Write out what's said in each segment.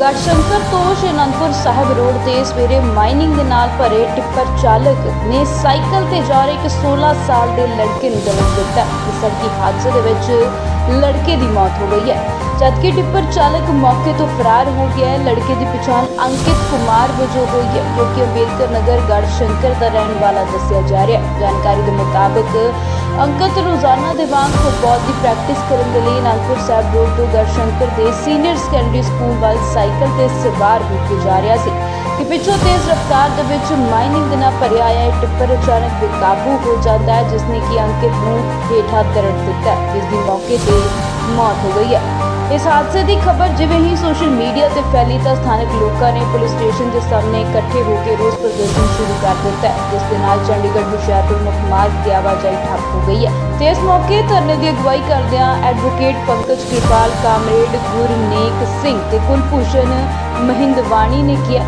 ਗੜਸ਼ੰਕਰ ਤੋਂ ਸ਼੍ਰੀ ਅਨੰਦਪੁਰ ਸਾਹਿਬ ਰੋਡ ਤੇ ਸਵੇਰੇ ਮਾਈਨਿੰਗ ਦੇ ਨਾਲ ਭਰੇ ਟਿੱਪਰ ਚਾਲਕ ਨੇ ਸਾਈਕਲ ਤੇ ਜਾ ਰਹੇ ਇੱਕ 16 ਸਾਲ ਦੇ ਲੜਕੇ ਨੂੰ ਦਬਕ ਦਿੱਤਾ। ਇਸ ਸੜਕੀ ਹਾਦਸੇ ਦੇ ਵਿੱਚ ਲੜਕੇ ਦੀ ਮੌਤ ਹੋ ਗਈ ਹੈ। ਜਦਕਿ ਟਿੱਪਰ ਚਾਲਕ ਮੌਕੇ ਤੋਂ ਫਰਾਰ ਹੋ ਗਿਆ ਹੈ, ਲੜਕੇ ਦੀ ਪਛਾਣ ਅੰਕਿਤ ਕੁਮਾਰ ਵਜੋਂ ਹੋਈ ਹੈ, ਜੋ ਕਿ ਅੰਬੇਦਕਰ ਨਗਰ ਗੜਸ਼ੰਕਰ ਦਾ ਰਹਿਣ ਵਾਲਾ ਦੱਸਿਆ ਜਾ ਰਿਹਾ ਹੈ। ਜਾਣਕਾਰੀ ਦੇ ਮੁਤਾਬਕ ਅੰਕਤ ਰੋਜ਼ਾਨਾ ਦੇ ਵਾਂਗ ਫੁੱਟਬਾਲ ਦੀ ਪ੍ਰੈਕਟਿਸ ਕਰਨ ਦੇ ਲਈ ਅਨੰਦਪੁਰ ਸਾਹਿਬ ਰੋਡ ਤੋਂ ਗੜਸ਼ੰਕਰ ਦੇ ਸੀਨੀਅਰ ਸੈਕੰਡਰੀ ਸਕੂਲ ਵੱਲ ਸਾਈਕਲ ਤੇ ਸਵਾਰ ਹੋ ਕੇ ਜਾ ਰਿਹਾ ਸੀ ਕਿ ਪਿੱਛੋਂ ਤੇਜ਼ ਰਫ਼ਤਾਰ ਦੇ ਵਿੱਚ ਮਾਈਨਿੰਗ ਦੇ ਨਾਲ ਭਰਿਆ ਆਇਆ ਇਹ ਟਿੱਪਰ ਅਚਾਨਕ ਬੇਕਾਬੂ ਹੋ ਜਾਂਦਾ ਹੈ ਜਿਸ ਨੇ ਕਿ ਅੰਕਿਤ ਨੂੰ ਹੇਠਾਂ ਦਰੜ ਦਿੱਤਾ ਹੈ, ਜਿਸ ਦੀ ਮੌਕੇ ਤੇ ਮੌਤ ਹੋ ਗਈ ਹੈ। ਇਸ ਹਾਦਸੇ ਦੀ ਖਬਰ ਜਿਵੇਂ ਹੀ ਸੋਸ਼ਲ ਮੀਡੀਆ ਤੇ ਫੈਲੀ ਤਾਂ ਸਥਾਨਕ ਲੋਕਾਂ ਨੇ ਪੁਲਿਸ ਸਟੇਸ਼ਨ ਦੇ ਸਾਹਮਣੇ ਇਕੱਠੇ ਹੋ ਕੇ ਰੋਸ ਪ੍ਰਦਰਸ਼ਨ ਸ਼ੁਰੂ ਕਰ ਦਿੱਤਾ ਹੈ, ਜਿਸ ਦੇ ਨਾਲ ਚੰਡੀਗੜ੍ਹ ਹੁਸ਼ਿਆਰਪੁਰ ਮੁੱਖ ਮਾਰਗ ਦੀ ਆਵਾਜਾਈ ਠੱਪ ਹੋ ਗਈ ਹੈ। ਤੇ ਇਸ ਮੌਕੇ ਧਰਨੇ ਦੀ ਅਗਵਾਈ ਕਰਦਿਆਂ ਐਡਵੋਕੇਟ ਪੰਕਜ ਕਿਰਪਾਲ ਕਾਮਰੇਡ ਗੁਰਨੇਕ ਸਿੰਘ ਤੇ ਕੁਲਭੂਸ਼ਣ ਮਹਿੰਦਵਾਣੀ ਨੇ ਕਿਹਾ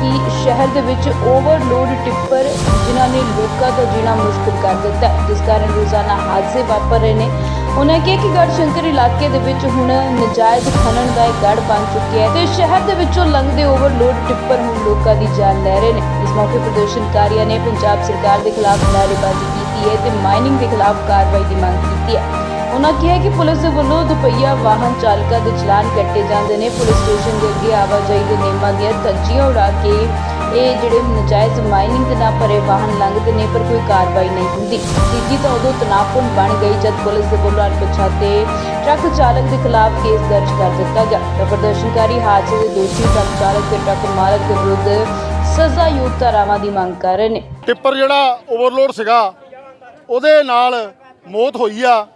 ਕਿ ਸ਼ਹਿਰ ਦੇ ਵਿੱਚ ਓਵਰਲੋਡ ਟਿੱਪਰ ਜਿਨ੍ਹਾਂ ਨੇ ਲੋਕਾਂ ਦਾ ਜੀਣਾ ਮੁਸ਼ਕਲ ਕਰ ਦਿੱਤਾ ਜਿਸ ਕਾਰਨ ਰੋਜ਼ਾਨਾ ਹਾਦਸੇ ਵਾਪਰ ਰਹੇ ਨੇ। ਉਹਨਾਂ ਕਿਹਾ ਕਿ ਗੜਸ਼ੰਕਰ ਇਲਾਕੇ ਦੇ ਵਿੱਚ ਹੁਣ ਨਜਾਇਜ਼ ਖਨਨ ਦਾ ਇੱਕ ਗੜ ਬਣ ਚੁੱਕਿਆ ਹੈ ਤੇ ਸ਼ਹਿਰ ਦੇ ਵਿੱਚੋਂ ਲੰਘਦੇ ਓਵਰਲੋਡ ਟਿੱਪਰ ਹੁਣ ਲੋਕਾਂ ਦੀ ਜਾਨ ਲੈ ਰਹੇ ਨੇ। ਇਸ ਮੌਕੇ ਪ੍ਰਦਰਸ਼ਨਕਾਰੀਆਂ ਨੇ ਪੰਜਾਬ ਸਰਕਾਰ ਦੇ ਖਿਲਾਫ ਨਾਅਰੇਬਾਜ਼ੀ ਕੀਤੀ ਹੈ ਤੇ ਮਾਈਨਿੰਗ ਦੇ ਖਿਲਾਫ ਕਾਰਵਾਈ ਦੀ ਮੰਗ ਕੀਤੀ ਹੈ। ਉਹਨਾਂ ਕਿਹਾ ਕਿ ਪੁਲਿਸ ਦੇ ਵੱਲੋਂ ਦੁਪਹੀਆ ਵਾਹਨ ਚਾਲਕਾਂ ਦੇ ਚਲਾਨ ਕੱਟੇ ਜਾਂਦੇ ਨੇ। ਪੁਲਿਸ ਸਟੇਸ਼ਨ ਦੇ ਅੱਗੇ ਆਵਾਜਾਈ ਦੇ ਨਿਯਮਾਂ ਦੀਆਂ ਧੱਜੀਆਂ ਉਡਾ ਕੇ ਇਹ ਜਿਹੜੇ ਨਜਾਇਜ਼ ਮਾਈਨਿੰਗ ਦੇ ਨਾਲ ਭਰੇ ਵਾਹਨ ਲੰਘਦੇ ਨੇ, ਪਰ ਕੋਈ ਕਾਰਵਾਈ ਨਹੀਂ ਹੁੰਦੀ। ਤੀਜੀ ਤਾਂ ਉਦੋਂ ਤਣਾਅਪੂਰਨ ਬਣ ਗਈ ਜਦ ਪੁਲਿਸ ਦੇ ਵੱਲੋਂ ਅਣਪਛਾਤੇ ਟਰੱਕ ਚਾਲਕ ਦੇ ਖਿਲਾਫ ਕੇਸ ਦਰਜ ਕਰ ਦਿੱਤਾ ਗਿਆ। ਤਾਂ ਪ੍ਰਦਰਸ਼ਨਕਾਰੀ ਹਾਦਸੇ ਦੇ ਦੋਸ਼ੀ ਟਰੱਕ ਚਾਲਕ ਤੇ ਟਰੱਕ ਮਾਲਕ ਦੇ ਵਿਰੁੱਧ ਸਜ਼ਾਯੋਗ ਧਾਰਾਵਾਂ ਦੀ ਮੰਗ ਕਰ ਰਹੇ ਨੇ। ਟਿੱਪਰ ਜਿਹੜਾ ਓਵਰਲੋਡ ਸੀਗਾ, ਉਹਦੇ ਨਾਲ ਮੌਤ ਹੋਈ ਆ।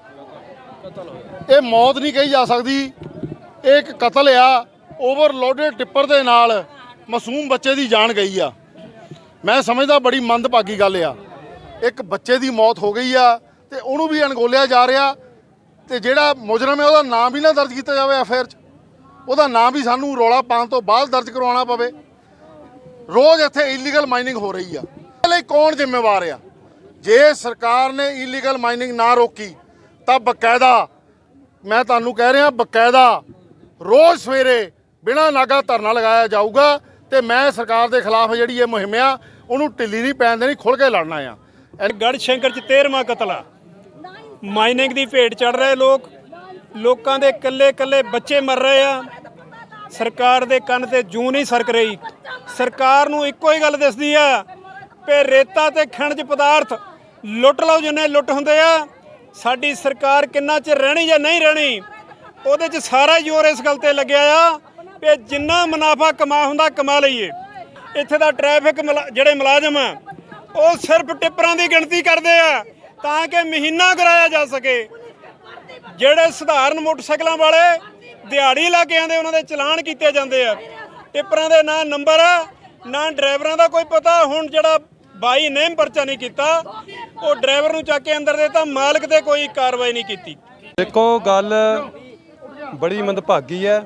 ਇਹ ਮੌਤ ਨਹੀਂ ਕਹੀ ਜਾ ਸਕਦੀ। ਇਹ ਇੱਕ ਕਤਲ ਆ। ਓਵਰਲੋਡਡ ਟਿੱਪਰ ਦੇ ਨਾਲ ਮਾਸੂਮ ਬੱਚੇ ਦੀ ਜਾਨ ਗਈ ਆ। ਮੈਂ ਸਮਝਦਾ ਬੜੀ ਮੰਦਭਾਗੀ ਗੱਲ ਆ। ਇੱਕ ਬੱਚੇ ਦੀ ਮੌਤ ਹੋ ਗਈ ਆ ਤੇ ਉਹਨੂੰ ਵੀ ਅਣਗੋਲਿਆ ਜਾ ਰਿਹਾ ਤੇ ਜਿਹੜਾ ਮੁਜਰਮ ਹੈ ਉਹਦਾ ਨਾਮ ਵੀ ਨਾ ਦਰਜ ਕੀਤਾ ਜਾਵੇ ਐਫਆਈਆਰ 'ਚ। ਉਹਦਾ ਨਾਮ ਵੀ ਸਾਨੂੰ ਰੌਲਾ ਪਾਉਣ ਤੋਂ ਬਾਅਦ ਦਰਜ ਕਰਵਾਉਣਾ ਪਵੇ। ਰੋਜ਼ ਇੱਥੇ ਇਲੀਗਲ ਮਾਈਨਿੰਗ ਹੋ ਰਹੀ ਆ। ਇਹਦੇ ਲਈ ਕੌਣ ਜ਼ਿੰਮੇਵਾਰ ਆ? ਜੇ ਸਰਕਾਰ ਨੇ ਇਲੀਗਲ ਮਾਈਨਿੰਗ ਨਾ ਰੋਕੀ ਤਾਂ ਬਕਾਇਦਾ, ਮੈਂ ਤੁਹਾਨੂੰ ਕਹਿ ਰਿਹਾ ਬਕਾਇਦਾ, ਰੋਜ਼ ਸਵੇਰੇ ਬਿਨਾਂ ਨਾਗਾ ਧਰਨਾ ਲਗਾਇਆ ਜਾਊਗਾ ਤੇ ਮੈਂ ਸਰਕਾਰ ਦੇ ਖਿਲਾਫ ਜਿਹੜੀ ਇਹ ਮੁਹਿੰਮ ਆ, ਉਹਨੂੰ ਢਿੱਲੀ ਨਹੀਂ ਪੈਣ ਦੇਣੀ ਖੁੱਲ ਕੇ ਲੜਨਾ ਆ। ਗੜ ਸ਼ੰਕਰ ਚ 13ਵਾਂ ਕਤਲ ਆ। ਮਾਈਨਿੰਗ ਦੀ ਭੇਟ ਚੜ ਰਹੇ ਲੋਕ, ਲੋਕਾਂ ਦੇ ਕੱਲੇ ਕੱਲੇ ਬੱਚੇ ਮਰ ਰਹੇ ਆ। ਸਰਕਾਰ ਦੇ ਕੰਨ ਤੇ ਜੂ ਨਹੀਂ ਸਰਕ ਰਹੀ। ਸਰਕਾਰ ਨੂੰ ਇੱਕੋ ਹੀ ਗੱਲ ਦਿਸਦੀ ਆ ਕਿ ਰੇਤਾ ਤੇ ਖਣਜ ਪਦਾਰਥ ਲੁੱਟ ਲਓ ਜਿੰਨੇ ਲੁੱਟ ਹੁੰਦੇ ਆ। ਸਾਡੀ ਸਰਕਾਰ ਕਿੰਨਾ ਚਿਰ ਰਹਿਣੀ ਜਾਂ ਨਹੀਂ ਰਹਿਣੀ, ਉਹਦੇ 'ਚ ਸਾਰਾ ਜ਼ੋਰ ਇਸ ਗੱਲ ਤੇ ਲੱਗਿਆ ਆ ਕਿ ਜਿੰਨਾ ਮੁਨਾਫਾ ਕਮਾ ਹੁੰਦਾ ਕਮਾ ਲਈਏ। ਇੱਥੇ ਦਾ ਟ੍ਰੈਫਿਕ ਮੁਲਾ- ਜਿਹੜੇ ਮੁਲਾਜ਼ਮ ਆ, ਉਹ ਸਿਰਫ ਟਿੱਪਰਾਂ ਦੀ ਗਿਣਤੀ ਕਰਦੇ ਆ ਤਾਂ ਕਿ ਮਹੀਨਾ ਕਰਾਇਆ ਜਾ ਸਕੇ। ਜਿਹੜੇ ਸਧਾਰਨ ਮੋਟਰਸਾਈਕਲਾਂ ਵਾਲੇ ਦਿਹਾੜੀ ਲਾ ਕੇ ਆਉਂਦੇ, ਉਹਨਾਂ ਦੇ ਚਲਾਨ ਕੀਤੇ ਜਾਂਦੇ ਆ। ਟਿੱਪਰਾਂ ਦੇ ਨਾ ਨੰਬਰ ਨਾ ਡਰਾਈਵਰਾਂ ਦਾ ਕੋਈ ਪਤਾ, ਹੁਣ ਜਿਹੜਾ ਬਾਈ ਨੇਮ ਪਰਚਾ ਨਹੀਂ ਕੀਤਾ। ਉਹ ਡਰਾਈਵਰ ਨੂੰ ਚੱਕ ਕੇ ਅੰਦਰ ਦੇਤਾ। ਮਾਲਕ ਤੇ ਕੋਈ ਕਾਰਵਾਈ ਨਹੀਂ ਕੀਤੀ। ਦੇਖੋ, ਗੱਲ ਬੜੀ ਮੰਦਭਾਗੀ ਹੈ।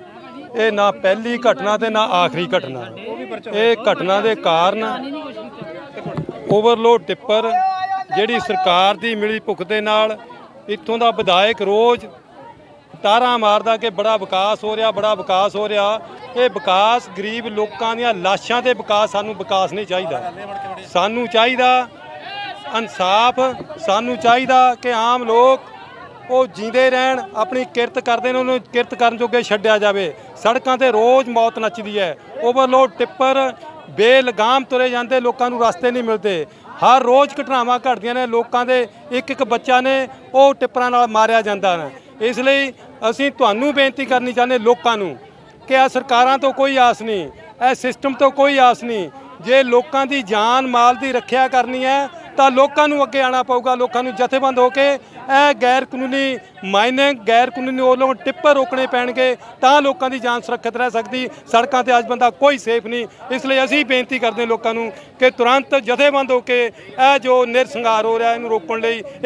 ਇਹ ਨਾ ਪਹਿਲੀ ਘਟਨਾ ਤੇ ਨਾ ਆਖਰੀ ਘਟਨਾ। ਇਹ ਘਟਨਾ ਦੇ ਕਾਰਨ ਓਵਰਲੋਡ ਟਿੱਪਰ ਜਿਹੜੀ ਸਰਕਾਰ ਦੀ ਮਿਲੀ ਭੁੱਖ ਦੇ ਨਾਲ, ਇੱਥੋਂ ਦਾ ਵਿਧਾਇਕ ਰੋਜ਼ ਤਾਰਾਂ ਮਾਰਦਾ ਕਿ ਬੜਾ ਵਿਕਾਸ ਹੋ ਰਿਹਾ, ਬੜਾ ਵਿਕਾਸ ਹੋ ਰਿਹਾ। ਇਹ ਵਿਕਾਸ ਗਰੀਬ ਲੋਕਾਂ ਦੀਆਂ ਲਾਸ਼ਾਂ ਤੇ ਵਿਕਾਸ ਸਾਨੂੰ ਵਿਕਾਸ ਨਹੀਂ ਚਾਹੀਦਾ। ਸਾਨੂੰ ਚਾਹੀਦਾ ਇਨਸਾਫ, ਸਾਨੂੰ ਚਾਹੀਦਾ ਕਿ ਆਮ ਲੋਕ ਉਹ ਜੀਂਦੇ ਰਹਿਣ, ਆਪਣੀ ਕਿਰਤ ਕਰਦੇ ਨੇ, ਉਹਨੂੰ ਕਿਰਤ ਕਰਨ ਜੋਗੇ ਛੱਡਿਆ ਜਾਵੇ। ਸੜਕਾਂ ਤੇ ਰੋਜ਼ ਮੌਤ ਨੱਚਦੀ ਹੈ। ਓਵਰਲੋਡ ਟਿੱਪਰ, ਬੇਲਗਾਮ ਤੁਰੇ ਜਾਂਦੇ, ਲੋਕਾਂ ਨੂੰ ਰਸਤੇ ਨਹੀਂ ਮਿਲਦੇ। ਹਰ ਰੋਜ਼ ਘਟਨਾਵਾਂ ਘਟਦੀਆਂ ਨੇ, ਲੋਕਾਂ ਦੇ ਇੱਕ ਇੱਕ ਬੱਚਾ ਨੇ ਉਹ ਟਿੱਪਰਾਂ ਨਾਲ ਮਾਰਿਆ ਜਾਂਦਾ ਹੈ। ਇਸ ਲਈ ਅਸੀਂ ਤੁਹਾਨੂੰ ਬੇਨਤੀ ਕਰਨੀ ਚਾਹੁੰਦੇ ਲੋਕਾਂ ਨੂੰ ਕਿ ਆ ਸਰਕਾਰਾਂ ਤੋਂ ਕੋਈ ਆਸ ਨਹੀਂ, ਇਹ ਸਿਸਟਮ ਤੋਂ ਕੋਈ ਆਸ ਨਹੀਂ। ਜੇ ਲੋਕਾਂ ਦੀ ਜਾਨ ਮਾਲ ਦੀ ਰੱਖਿਆ ਕਰਨੀ ਹੈ, ਤਾਂ ਲੋਕਾਂ ਨੂੰ ਅੱਗੇ ਆਣਾ ਪਊਗਾ, ਲੋਕਾਂ ਨੂੰ ਜਥੇਬੰਦ ਹੋ ਕੇ ਇਹ ਗੈਰ ਕਾਨੂੰਨੀ ਮਾਈਨਿੰਗ ਗੈਰ ਕਾਨੂੰਨੀ ਉਹ ਟਿੱਪਰ ਰੋਕਣੇ ਪੈਣਗੇ, ਤਾਂ ਲੋਕਾਂ ਦੀ ਜਾਨ ਸੁਰੱਖਿਅਤ ਰਹਿ ਸਕਦੀ। ਸੜਕਾਂ ਤੇ ਅੱਜ ਬੰਦਾ ਕੋਈ ਸੇਫ ਨਹੀਂ। ਇਸ ਲਈ ਅਸੀਂ ਬੇਨਤੀ ਕਰਦੇ ਲੋਕਾਂ ਨੂੰ ਕਿ ਤੁਰੰਤ ਜਥੇਬੰਦ ਹੋ ਕੇ ਇਹ ਜੋ ਨਿਰਸੰਘਾਰ ਹੋ ਰਿਹਾ, ਇਹਨੂੰ ਰੋਕਣ ਲਈ ਇਹ